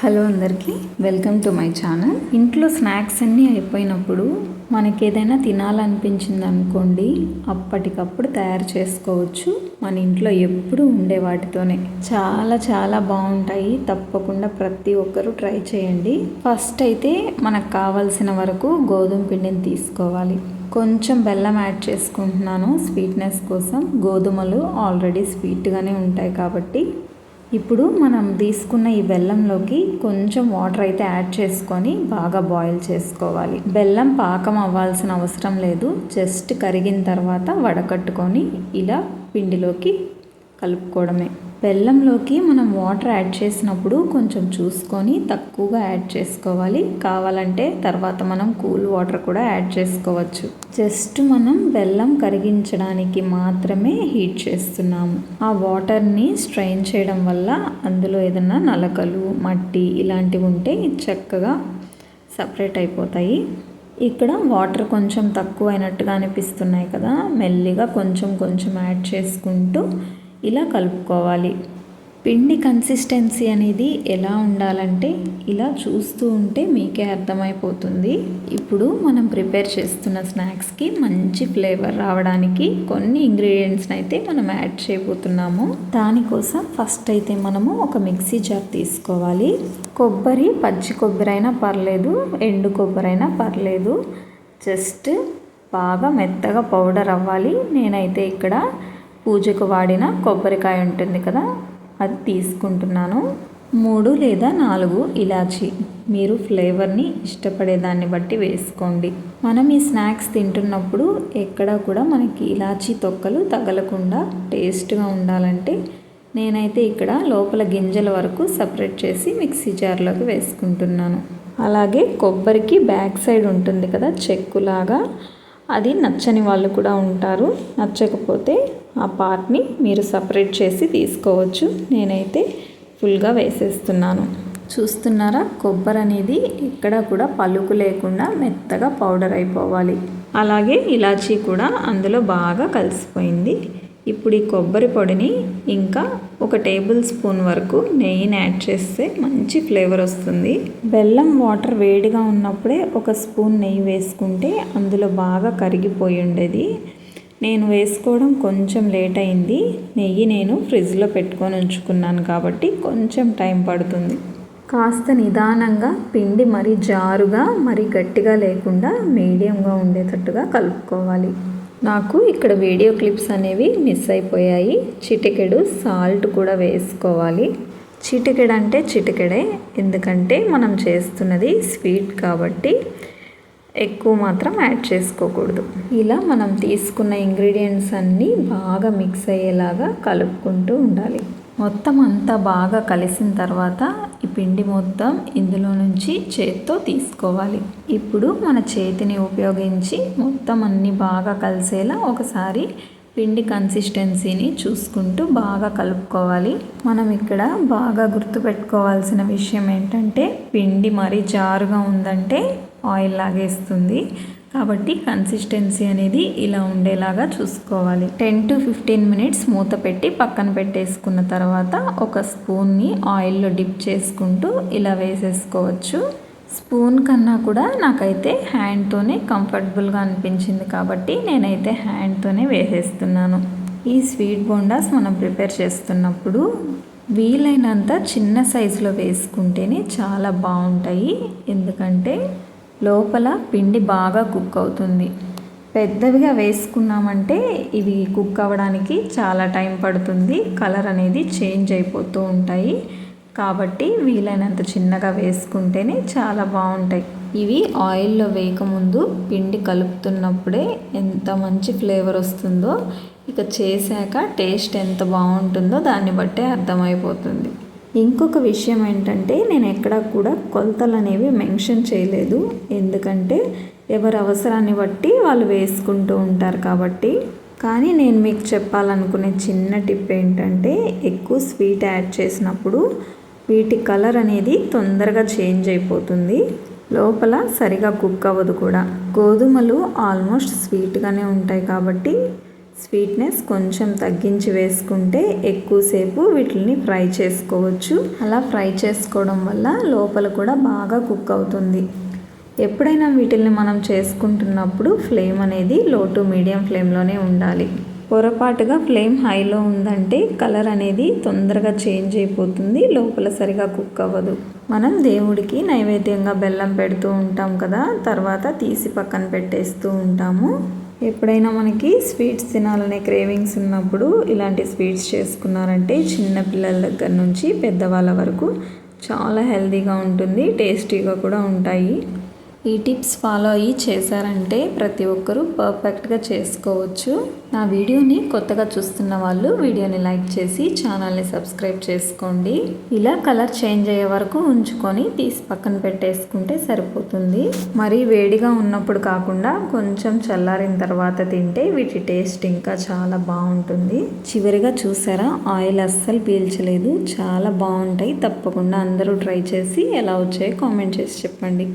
Hello అందరికీ welcome to my channel. ఇంట్లో snacks అన్నీ అయిపోయినప్పుడు మనకి ఏదైనా తినాలనిపించింది అనుకోండి అప్పటికప్పుడు తయారు చేసుకోవచ్చు. మన ఇంట్లో ఎప్పుడు ఉండే వాటితోనే. చాలా చాలా బాగుంటాయి. తప్పకుండా ప్రతి ఒక్కరూ ట్రై చేయండి. ఫస్ట్ అయితే మనకు కావాల్సిన వరకు గోధుమ పిండిని తీసుకోవాలి. కొంచెం బెల్లం యాడ్ చేసుకుంటున్నాను. స్వీట్నెస్ కోసం గోధుమలు ఆల్రెడీ స్వీట్గానే ఉంటాయి కాబట్టి ఇప్పుడు మనం తీసుకున్న ఈ బెల్లంలోకి కొంచెం వాటర్ అయితే యాడ్ చేసుకొని బాగా బాయిల్ చేసుకోవాలి. బెల్లం పాకం అవ్వాల్సిన అవసరం లేదు. జస్ట్ కరిగిన తర్వాత వడకట్టుకొని ఇలా పిండిలోకి కలుపుకోవడమే. బెల్లంలోకి మనం వాటర్ యాడ్ చేసినప్పుడు కొంచెం చూసుకొని తక్కువగా యాడ్ చేసుకోవాలి. కావాలంటే తర్వాత మనం కూల్ వాటర్ కూడా యాడ్ చేసుకోవచ్చు. జస్ట్ మనం బెల్లం కరిగించడానికి మాత్రమే హీట్ చేస్తున్నాము. ఆ వాటర్ని స్ట్రెయిన్ చేయడం వల్ల అందులో ఏదైనా నలకలు మట్టి ఇలాంటివి ఉంటే చక్కగా సపరేట్ అయిపోతాయి. ఇక్కడ వాటర్ కొంచెం తక్కువ అయినట్టుగా అనిపిస్తున్నాయి కదా. మెల్లిగా కొంచెం కొంచెం యాడ్ చేసుకుంటూ ఇలా కలుపుకోవాలి. పిండి కన్సిస్టెన్సీ అనేది ఎలా ఉండాలంటే ఇలా చూస్తూ ఉంటే మీకే అర్థమైపోతుంది. ఇప్పుడు మనం ప్రిపేర్ చేస్తున్న స్నాక్స్కి మంచి ఫ్లేవర్ రావడానికి కొన్ని ఇంగ్రీడియంట్స్ని అయితే మనం యాడ్ చేయబోతున్నాము. దానికోసం ఫస్ట్ అయితే మనము ఒక మిక్సీ జార్ తీసుకోవాలి. కొబ్బరి పచ్చి కొబ్బరి అయినా పర్లేదు ఎండు కొబ్బరి అయినా పర్లేదు. జస్ట్ బాగా మెత్తగా పౌడర్ అవ్వాలి. నేనైతే ఇక్కడ పూజకు వాడిన కొబ్బరికాయ ఉంటుంది కదా అది తీసుకుంటున్నాను. మూడు లేదా నాలుగు ఇలాచి. మీరు ఫ్లేవర్ని ఇష్టపడే దాన్ని బట్టి వేసుకోండి. మనం ఈ స్నాక్స్ తింటున్నప్పుడు ఎక్కడ కూడా మనకి ఇలాచీ తొక్కలు తగలకుండా టేస్ట్గా ఉండాలంటే నేనైతే ఇక్కడ లోపల గింజల వరకు సపరేట్ చేసి మిక్సీ జార్లోకి వేసుకుంటున్నాను. అలాగే కొబ్బరికి బ్యాక్ సైడ్ ఉంటుంది కదా చెక్కులాగా అది నచ్చని వాళ్ళు కూడా ఉంటారు. నచ్చకపోతే ఆ పార్ట్ని మీరు సపరేట్ చేసి తీసుకోవచ్చు. నేనైతే ఫుల్గా వేసేస్తున్నాను. చూస్తున్నారా? కొబ్బరి అనేది ఎక్కడ కూడా పలుకు లేకుండా మెత్తగా పౌడర్ అయిపోవాలి. అలాగే ఇలాచీ కూడా అందులో బాగా కలిసిపోయింది. ఇప్పుడు ఈ కొబ్బరి పొడిని ఇంకా ఒక టేబుల్ స్పూన్ వరకు నెయ్యిని యాడ్ చేస్తే మంచి ఫ్లేవర్ వస్తుంది. బెల్లం వాటర్ వేడిగా ఉన్నప్పుడే ఒక స్పూన్ నెయ్యి వేసుకుంటే అందులో బాగా కరిగిపోయి ఉండేది. నేను వేసుకోవడం కొంచెం లేట్ అయింది. నెయ్యి నేను ఫ్రిడ్జ్లో పెట్టుకొని ఉంచుకున్నాను కాబట్టి కొంచెం టైం పడుతుంది. కాస్త నిదానంగా పిండి మరి జారుగా మరి గట్టిగా లేకుండా మీడియంగా ఉండేటట్టుగా కలుపుకోవాలి. నాకు ఇక్కడ వీడియో క్లిప్స్ అనేవి మిస్ అయిపోయాయి. చిటికెడు సాల్ట్ కూడా వేసుకోవాలి. చిటికెడు అంటే చిటికెడే ఎందుకంటే మనం చేస్తున్నది స్వీట్ కాబట్టి ఎక్కువ మాత్రం యాడ్ చేసుకోకూడదు. ఇలా మనం తీసుకున్న ఇంగ్రీడియంట్స్ అన్నీ బాగా మిక్స్ అయ్యేలాగా కలుపుకుంటూ ఉండాలి. మొత్తం అంతా బాగా కలిసిన తర్వాత ఈ పిండి మొత్తం ఇందులో నుంచి చేత్తో తీసుకోవాలి. ఇప్పుడు మన చేతిని ఉపయోగించి మొత్తం అన్నీ బాగా కలిసేలా ఒకసారి పిండి కన్సిస్టెన్సీని చూసుకుంటూ బాగా కలుపుకోవాలి. మనం ఇక్కడ బాగా గుర్తుపెట్టుకోవాల్సిన విషయం ఏంటంటే పిండి మరీ జారుగా ఉందంటే ఆయిల్ లాగేస్తుంది. కాబట్టి కన్సిస్టెన్సీ అనేది ఇలా ఉండేలాగా చూసుకోవాలి. టెన్ టు ఫిఫ్టీన్ మినిట్స్ మూత పెట్టి పక్కన పెట్టేసుకున్న తర్వాత ఒక స్పూన్ని ఆయిల్లో డిప్ చేసుకుంటూ ఇలా వేసేసుకోవచ్చు. స్పూన్ కన్నా కూడా నాకైతే హ్యాండ్తోనే కంఫర్టబుల్గా అనిపించింది కాబట్టి నేనైతే హ్యాండ్తోనే వేసేస్తున్నాను. ఈ స్వీట్ బోండాస్ మనం ప్రిపేర్ చేస్తున్నప్పుడు వీలైనంత చిన్న సైజులో వేసుకుంటేనే చాలా బాగుంటాయి. ఎందుకంటే లోపల పిండి బాగా కుక్ అవుతుంది పెద్దవిగా వేసుకున్నామంటే ఇవి కుక్ అవ్వడానికి చాలా టైం పడుతుంది. కలర్ అనేది చేంజ్ అయిపోతూ ఉంటాయి. కాబట్టి వీలైనంత చిన్నగా వేసుకుంటేనే చాలా బాగుంటాయి ఇవి ఆయిల్లో వేయకముందు పిండి కలుపుతున్నప్పుడే ఎంత మంచి ఫ్లేవర్ వస్తుందో ఇక చేశాక టేస్ట్ ఎంత బాగుంటుందో దాన్ని బట్టే అర్థమైపోతుంది. ఇంకొక విషయం ఏంటంటే నేను ఎక్కడా కూడా కొలతలు అనేవి మెన్షన్ చేయలేదు. ఎందుకంటే ఎవరి అవసరాన్ని బట్టి వాళ్ళు వేసుకుంటూ ఉంటారు కాబట్టి. కానీ నేను మీకు చెప్పాలనుకునే చిన్న టిప్ ఏంటంటే ఎక్కువ స్వీట్ యాడ్ చేసినప్పుడు వీటి కలర్ అనేది తొందరగా చేంజ్ అయిపోతుంది. లోపల సరిగా కుక్ అవ్వదు కూడా. గోధుమలు ఆల్మోస్ట్ స్వీట్గానే ఉంటాయి కాబట్టి స్వీట్నెస్ కొంచెం తగ్గించి వేసుకుంటే ఎక్కువసేపు వీటిని ఫ్రై చేసుకోవచ్చు. అలా ఫ్రై చేసుకోవడం వల్ల లోపల కూడా బాగా కుక్ అవుతుంది. ఎప్పుడైనా వీటిల్ని మనం చేసుకుంటున్నప్పుడు ఫ్లేమ్ అనేది లో టు మీడియం ఫ్లేమ్లోనే ఉండాలి. పొరపాటుగా ఫ్లేమ్ హైలో ఉందంటే కలర్ అనేది తొందరగా చేంజ్ అయిపోతుంది లోపల సరిగా కుక్ అవ్వదు. మనం దేవుడికి నైవేద్యంగా బెల్లం పెడుతూ ఉంటాం కదా తర్వాత తీసి పక్కన పెట్టేస్తూ ఉంటాము. ఎప్పుడైనా మనకి స్వీట్స్ తినాలనే క్రేవింగ్స్ ఉన్నప్పుడు ఇలాంటి స్వీట్స్ చేసుకున్నారంటే చిన్న పిల్లల దగ్గర నుంచి పెద్దవాళ్ళ వరకు చాలా హెల్తీగా ఉంటుంది టేస్టీగా కూడా ఉంటాయి. ఈ టిప్స్ ఫాలో అయ్యి చేశారంటే ప్రతి ఒక్కరూ పర్ఫెక్ట్గా చేసుకోవచ్చు. నా వీడియోని కొత్తగా చూస్తున్న వాళ్ళు వీడియోని లైక్ చేసి ఛానల్ని సబ్స్క్రైబ్ చేసుకోండి. ఇలా కలర్ చేంజ్ అయ్యే వరకు ఉంచుకొని తీసి పక్కన పెట్టేసుకుంటే సరిపోతుంది. మరీ వేడిగా ఉన్నప్పుడు కాకుండా కొంచెం చల్లారిన తర్వాత తింటే వీటి టేస్ట్ ఇంకా చాలా బాగుంటుంది. చివరిగా చూసారా? ఆయిల్ అస్సలు పీల్చలేదు. చాలా బాగుంటాయి. తప్పకుండా అందరూ ట్రై చేసి ఎలా వచ్చాయో కామెంట్ చేసి చెప్పండి.